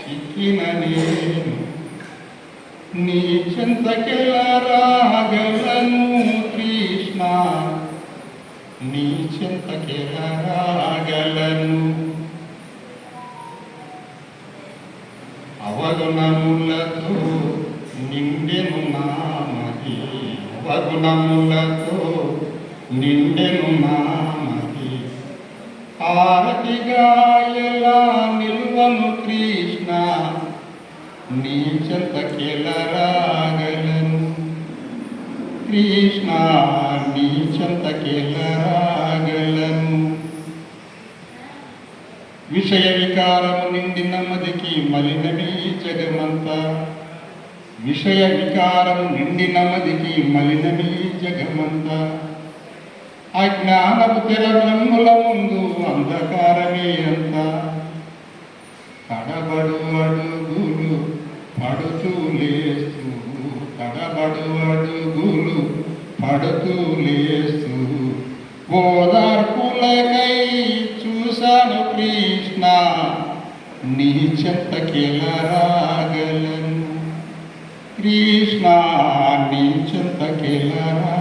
చిక్కిన నేను నీ చింతకెల రాగలను కృష్ణ? నీ చింతకెల అవగుణములతో నిండెను నామది అవగుణములతో నిండెను నామది ఆరతిగా ఎలా కృష్ణ? నీ చెంతకెల కృష్ణ నీ చెంతకెల రాగలను విషయ వికారము నిండిన మదికి మలినమీ జగమంతా. విషయ వికారము నిండిన మదికి మలినమీ జగమంతా. అజ్ఞానపు తెరబ్రహ్ముల ముందు అంధకారమే అంత. కడబడు అడుగులు పడుతూ లేస్తూ కడబడు అడుగులు పడుతూ లేస్తూ. ఓదార్పులకై చూశాను కృష్ణ నీ చెంతకెల రాగలను కృష్ణ నీ కెలరా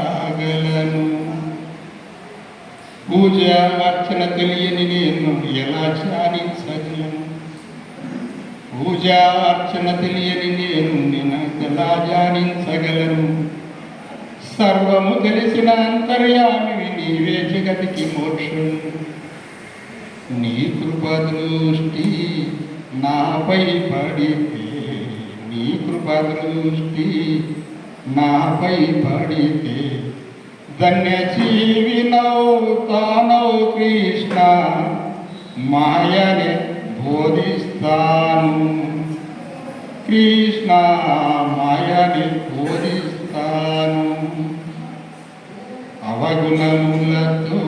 పూజ అర్చన తెలియని నేను ఎలా ధ్యానించగలను పూజ అర్చన తెలియని నేను నేను ఎలా ధ్యానించగలను? సర్వము తెలిసిన అంతర్యామివి నీవే జగతికి మోక్షం. నీ కృప దృష్టి నాపై పడితే నీ కృప దృష్టి నాపై పడితే ధన్యజీవినౌ తానౌ కృష్ణ మాయని బోధిస్తాను. కృష్ణ మాయని బోధిస్తాను. అవగుణములతో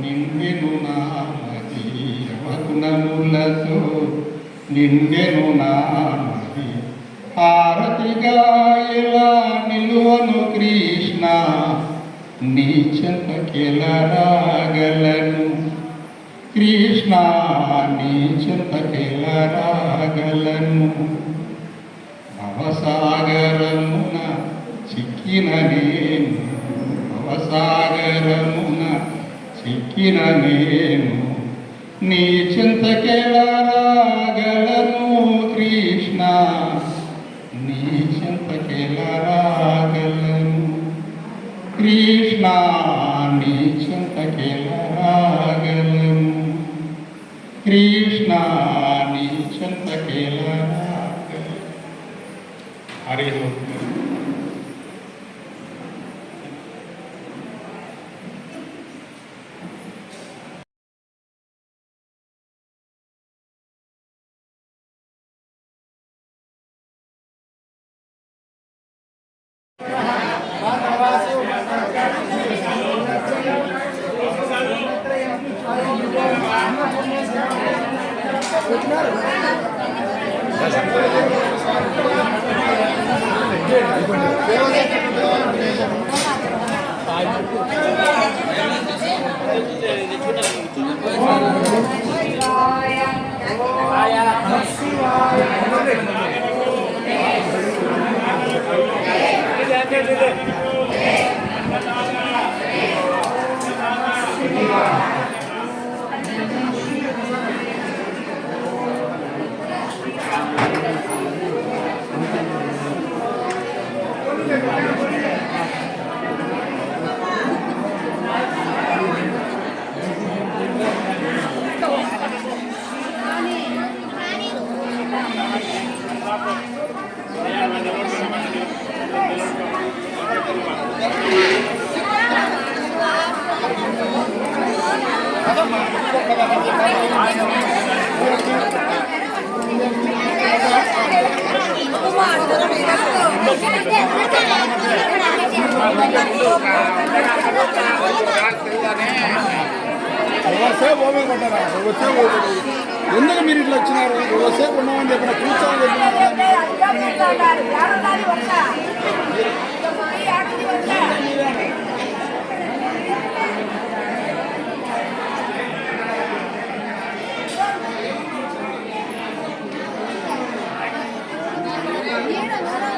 నిండెను నామది అవగుణములతో నిండెను నామది హారతిగా ఇలా నిలువను కృష్ణ? నీ చెంతకెల రాగలను కృష్ణ నీ చెంతకెల రాగలను భవసాగరమున చిక్కిన నేను భవసాగరమున చిక్కిన నేను నీ చింతకెల రాగలను కృష్ణ నీ చింతకెల రాగలను కృష్ణ నీ చింతకెల రాగలను కృష్ణ నీ చింతకెల రాగలను హరి ఓం. సేపు ఓమే కొట్టారా సేపు ఎందుకు మీరు ఇట్లా వచ్చినారు సేపు ఉన్నామని చెప్పిన కూర్చోని చెప్పినారు Yeah.